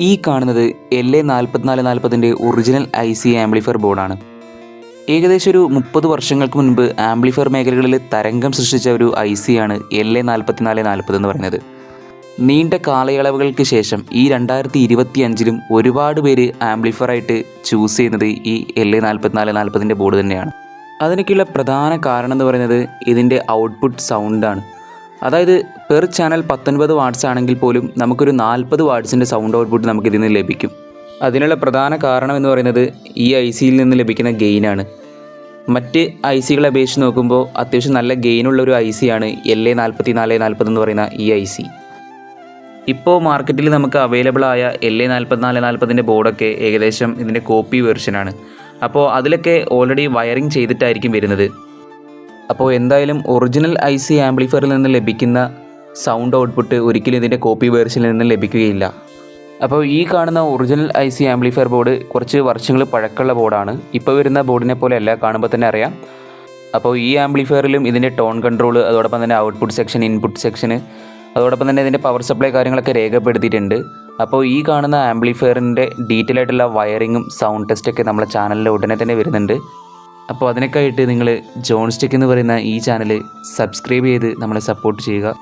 ഈ കാണുന്നത് L A നാൽപ്പത്തിനാല് നാൽപ്പതിന്റെ ഒറിജിനൽ ഐ സി ആംപ്ലിഫയർ ബോർഡാണ് ഏകദേശം ഒരു മുപ്പത് വർഷങ്ങൾക്ക് മുൻപ് ആംപ്ലിഫയർ മേഖലകളിൽ തരംഗം സൃഷ്ടിച്ച ഒരു ഐ ആണ് എൽ എ നാൽപ്പത്തിനാല് നാൽപ്പത് എന്ന് പറയുന്നത്. നീണ്ട കാലയളവുകൾക്ക് ശേഷം ഈ രണ്ടായിരത്തി ഇരുപത്തി അഞ്ചിലും ഒരുപാട് പേര് ആംപ്ലിഫയർ ആയിട്ട് ചൂസ് ചെയ്യുന്നത് ഈ എൽ എ നാൽപ്പത്തിനാല് നാൽപ്പതിന്റെ ബോർഡ് തന്നെയാണ്. അതിനൊക്കെയുള്ള പ്രധാന കാരണം എന്ന് പറയുന്നത് ഇതിന്റെ ഔട്ട്പുട്ട് സൗണ്ടാണ് അതായത് പെർ ചാനൽ പത്തൊൻപത് വാട്ട്സ് ആണെങ്കിൽ പോലും നമുക്കൊരു നാൽപ്പത് വാട്ട്സിന്റെ സൗണ്ട് ഔട്ട്പുട്ട് നമുക്ക് ഇതിൽ നിന്ന് ലഭിക്കും. അതിനുള്ള പ്രധാന കാരണം എന്ന് പറയുന്നത് ഈ ഐ സിയിൽ നിന്ന് ലഭിക്കുന്ന ഗെയിനാണ് മറ്റ് ഐ സികളെ അപേക്ഷിച്ച് നോക്കുമ്പോൾ അത്യാവശ്യം നല്ല ഗെയിനുള്ള ഒരു ഐ സിയാണ് എൽ എ നാൽപ്പത്തി നാല് നാൽപ്പത് എന്ന് പറയുന്ന ഈ ഐ സി ഇപ്പോൾ മാർക്കറ്റിൽ നമുക്ക് അവൈലബിൾ ആയ എൽ എ നാൽപ്പത്തിനാല് നാൽപ്പതിന്റെ ബോർഡൊക്കെ ഏകദേശം ഇതിന്റെ കോപ്പി വെർഷനാണ് അപ്പോൾ അതിലൊക്കെ ഓൾറെഡി വയറിംഗ് ചെയ്തിട്ടായിരിക്കും വരുന്നത്. അപ്പോൾ എന്തായാലും ഒറിജിനൽ ഐ സി ആംപ്ലിഫയറിൽ നിന്ന് ലഭിക്കുന്ന സൗണ്ട് ഔട്ട്പുട്ട് ഒരിക്കലും ഇതിന്റെ കോപ്പി വേർഷനിൽ നിന്ന് ലഭിക്കുകയില്ല. അപ്പോൾ ഈ കാണുന്ന original I C amplifier board കുറച്ച് വർഷങ്ങൾ പഴക്കമുള്ള ബോർഡാണ് ഇപ്പോൾ വരുന്ന ബോർഡിനെ പോലെ അല്ല കാണുമ്പോൾ തന്നെ അറിയാം. അപ്പോൾ ഈ ആംപ്ലിഫയറിലും ഇതിന്റെ ടോൺ കൺട്രോൾ അതോടൊപ്പം തന്നെ ഔട്ട്പുട്ട് സെക്ഷൻ ഇൻപുട്ട് സെക്ഷന് അതോടൊപ്പം തന്നെ ഇതിന്റെ പവർ സപ്ലൈ കാര്യങ്ങളൊക്കെ രേഖപ്പെടുത്തിയിട്ടുണ്ട്. അപ്പോൾ ഈ കാണുന്ന ആംപ്ലിഫയറിന്റെ ഡീറ്റെയിൽ ആയിട്ടുള്ള വയറിങ്ങും സൗണ്ട് ടെസ്റ്റൊക്കെ നമ്മളെ ചാനലിൽ ഉടനെ തന്നെ വരുന്നുണ്ട്. അപ്പോൾ അതിനൊക്കെ ആയിട്ട് നിങ്ങൾ ജോൺസ്റ്റിക്ക് എന്ന് പറയുന്ന ഈ ചാനൽ സബ്സ്ക്രൈബ് ചെയ്ത് നമ്മളെ സപ്പോർട്ട് ചെയ്യുക.